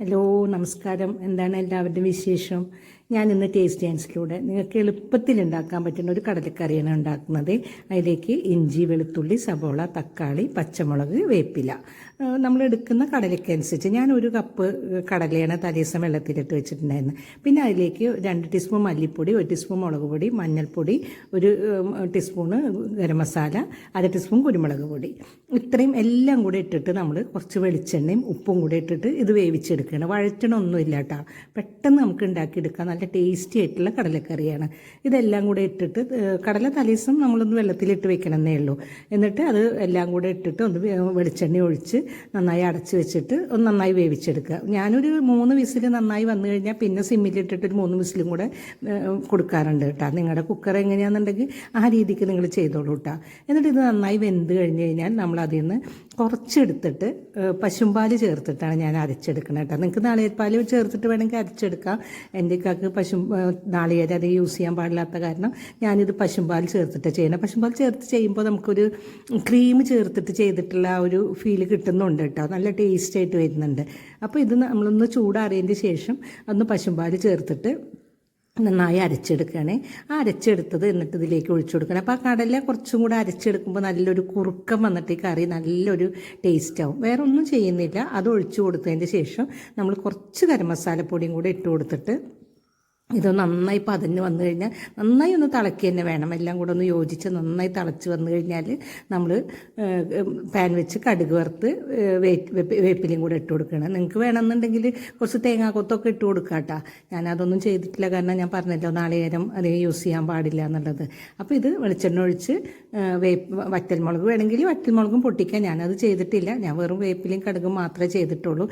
Hello നമസ്കാരം. എന്താണ് എല്ലാവരുടെയും വിശേഷം? ഞാൻ ഇന്ന് ടേസ്റ്റ് ചാൻസിലൂടെ നിങ്ങൾക്ക് എളുപ്പത്തിൽ ഉണ്ടാക്കാൻ പറ്റുന്ന ഒരു കടലക്കറിയാണ് ഉണ്ടാക്കുന്നത്. അതിലേക്ക് ഇഞ്ചി വെളുത്തുള്ളി സബോള തക്കാളി പച്ചമുളക് വേപ്പില. നമ്മൾ എടുക്കുന്ന കടലയ്ക്ക് അനുസരിച്ച് ഞാൻ ഒരു കപ്പ് കടലയാണ് തലേസം വെള്ളത്തിലിട്ട് വെച്ചിട്ടുണ്ടായിരുന്നത്. പിന്നെ അതിലേക്ക് രണ്ട് ടീസ്പൂൺ മല്ലിപ്പൊടി ഒരു ടീസ്പൂൺ മുളക് പൊടി മഞ്ഞൾപ്പൊടി ഒരു ടീസ്പൂണ് ഗരം മസാല അര ടീസ്പൂൺ കുരുമുളക് പൊടി. ഇത്രയും എല്ലാം കൂടെ ഇട്ടിട്ട് നമ്മൾ കുറച്ച് വെളിച്ചെണ്ണയും ഉപ്പും കൂടെ ഇട്ടിട്ട് ഇത് വേവിച്ചെടുക്കുകയാണ്. വഴറ്റണമൊന്നുമില്ല കേട്ടോ. പെട്ടെന്ന് നമുക്ക് ഉണ്ടാക്കിയെടുക്കാൻ നല്ല ടേസ്റ്റി ആയിട്ടുള്ള കടലക്കറിയാണ്. ഇതെല്ലാം കൂടെ ഇട്ടിട്ട് കടല തലേസം നമ്മളൊന്ന് വെള്ളത്തിലിട്ട് വെക്കണമെന്നേ ഉള്ളൂ. എന്നിട്ട് അത് എല്ലാം കൂടെ ഇട്ടിട്ട് ഒന്ന് വെളിച്ചെണ്ണ ഒഴിച്ച് നന്നായി അടച്ച് വെച്ചിട്ട് ഒന്ന് നന്നായി വേവിച്ചെടുക്കുക. ഞാനൊരു മൂന്ന് വിസിൽ നന്നായി വന്നു കഴിഞ്ഞാൽ പിന്നെ സിമ്മിലിട്ടിട്ട് ഒരു മൂന്ന് വിസിലും കൂടെ കൊടുക്കാറുണ്ട് കേട്ടോ. നിങ്ങളുടെ കുക്കർ എങ്ങനെയാണെന്നുണ്ടെങ്കിൽ ആ രീതിക്ക് നിങ്ങൾ ചെയ്തോളൂ കേട്ടോ. എന്നിട്ട് ഇത് നന്നായി വെന്ത് കഴിഞ്ഞ് കഴിഞ്ഞാൽ നമ്മൾ അതിൽ നിന്ന് കുറച്ചെടുത്തിട്ട് പശുമ്പാൽ ചേർത്തിട്ടാണ് ഞാൻ അരച്ചെടുക്കുന്നത് കേട്ടോ. നിങ്ങൾക്ക് നാളികേരപ്പാൽ ചേർത്തിട്ട് വേണമെങ്കിൽ അരച്ചെടുക്കാം. എന്റെ കാക്ക് പശു നാളികേരം അത് യൂസ് ചെയ്യാൻ പാടില്ലാത്ത കാരണം ഞാനിത് പശുമ്പാൽ ചേർത്തിട്ട് ചെയ്യണം പശുമ്പാൽ ചേർത്ത് ചെയ്യുമ്പോൾ നമുക്കൊരു ക്രീം ചേർത്തിട്ട് ചെയ്തിട്ടുള്ള ആ ഒരു ഫീൽ കിട്ടുന്നുണ്ട് കേട്ടോ. നല്ല ടേസ്റ്റ് ആയിട്ട് വരുന്നുണ്ട്. അപ്പോൾ ഇത് നമ്മളൊന്ന് ചൂടാറിയതിന്റെ ശേഷം ഒന്ന് പശുമ്പാൽ ചേർത്തിട്ട് നന്നായി അരച്ചെടുക്കുകയാണ്. ആ അരച്ചെടുത്തത് എന്നിട്ട് ഇതിലേക്ക് ഒഴിച്ചു കൊടുക്കണം. അപ്പോൾ ആ കടല കുറച്ചും കൂടെ അരച്ചെടുക്കുമ്പോൾ നല്ലൊരു കുറുക്കം വന്നിട്ട് ഈ കറി നല്ലൊരു ടേസ്റ്റ് ആവും. വേറെ ഒന്നും ചെയ്യുന്നില്ല. അത് ഒഴിച്ചു കൊടുത്തതിന്റെ ശേഷം നമ്മൾ കുറച്ച് ഗരം മസാലപ്പൊടിയും കൂടെ ഇട്ട് കൊടുത്തിട്ട് ഇത് നന്നായി പതഞ്ഞ് വന്നു കഴിഞ്ഞാൽ നന്നായി ഒന്ന് തിളക്കി തന്നെ വേണം. എല്ലാം കൂടെ ഒന്ന് യോജിച്ച് നന്നായി തിളച്ച് വന്നു കഴിഞ്ഞാൽ നമ്മൾ പാൻ വെച്ച് കടുക് വറുത്ത് വേപ്പിലയും കൂടെ ഇട്ട് കൊടുക്കണം. നിങ്ങൾക്ക് വേണമെന്നുണ്ടെങ്കിൽ കുറച്ച് തേങ്ങാക്കൊത്തൊക്കെ ഇട്ട് കൊടുക്കാം കേട്ടോ. ഞാനതൊന്നും ചെയ്തിട്ടില്ല. കാരണം ഞാൻ പറഞ്ഞല്ലോ നാളികേരം അധികം യൂസ് ചെയ്യാൻ പാടില്ല എന്നുള്ളത്. അപ്പോൾ ഇത് വെളിച്ചെണ്ണ ഒഴിച്ച് വേപ്പ് വറ്റൽമുളക് വേണമെങ്കിൽ വറ്റൽമുളകും പൊട്ടിക്കാൻ ഞാനത് ചെയ്തിട്ടില്ല. ഞാൻ വെറും വേപ്പിലയും കടുകും മാത്രമേ ചെയ്തിട്ടുള്ളൂ.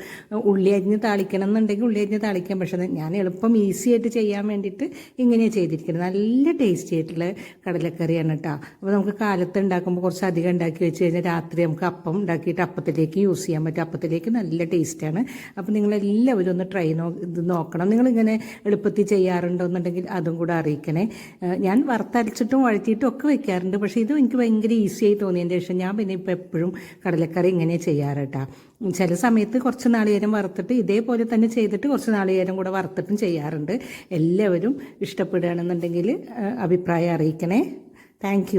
ഉള്ളി അരിഞ്ഞ് താളിക്കണം എന്നുണ്ടെങ്കിൽ ഉള്ളി അരിഞ്ഞ് താളിക്കാം. പക്ഷേ ഞാൻ എളുപ്പം ഈസി ആയിട്ട് ചെയ്യാൻ വേണ്ടിയിട്ട് ഇങ്ങനെയാണ് ചെയ്തിരിക്കുന്നത്. നല്ല ടേസ്റ്റി ആയിട്ടുള്ള കടലക്കറിയാണ് കേട്ടോ അപ്പോൾ നമുക്ക് കാലത്ത് ഉണ്ടാക്കുമ്പോൾ കുറച്ച് അധികം ഉണ്ടാക്കി വെച്ച് കഴിഞ്ഞാൽ രാത്രി നമുക്ക് അപ്പം ഉണ്ടാക്കിയിട്ട് അപ്പത്തിലേക്ക് യൂസ് ചെയ്യാൻ പറ്റും. അപ്പത്തിലേക്ക് നല്ല ടേസ്റ്റാണ് അപ്പോൾ നിങ്ങളെല്ലാവരും ഒന്ന് ട്രൈ നോ ഇത് നോക്കണം. നിങ്ങളിങ്ങനെ എളുപ്പത്തിൽ ചെയ്യാറുണ്ടോ എന്നുണ്ടെങ്കിൽ അതും കൂടെ അറിയിക്കണേ. ഞാൻ വറുത്തരച്ചിട്ടും വഴറ്റിയിട്ടും ഒക്കെ വെക്കാറുണ്ട്. പക്ഷേ ഇത് എനിക്ക് ഭയങ്കര ഈസിയായി ആയി തോന്നിയതിന് ശേഷം ഞാൻ പിന്നെ ഇപ്പോൾ എപ്പോഴും കടലക്കറി ഇങ്ങനെ ചെയ്യാറ് കേട്ടോ ചില സമയത്ത് കുറച്ച് നാളികേരം വറുത്തിട്ട് ഇതേപോലെ തന്നെ ചെയ്തിട്ട് കുറച്ച് നാളികേരം കൂടെ വറുത്തിട്ടും ചെയ്യാറുണ്ട്. എല്ലാവരും ഇഷ്ടപ്പെടുകയാണെന്നുണ്ടെങ്കിൽ അഭിപ്രായം അറിയിക്കണേ. താങ്ക്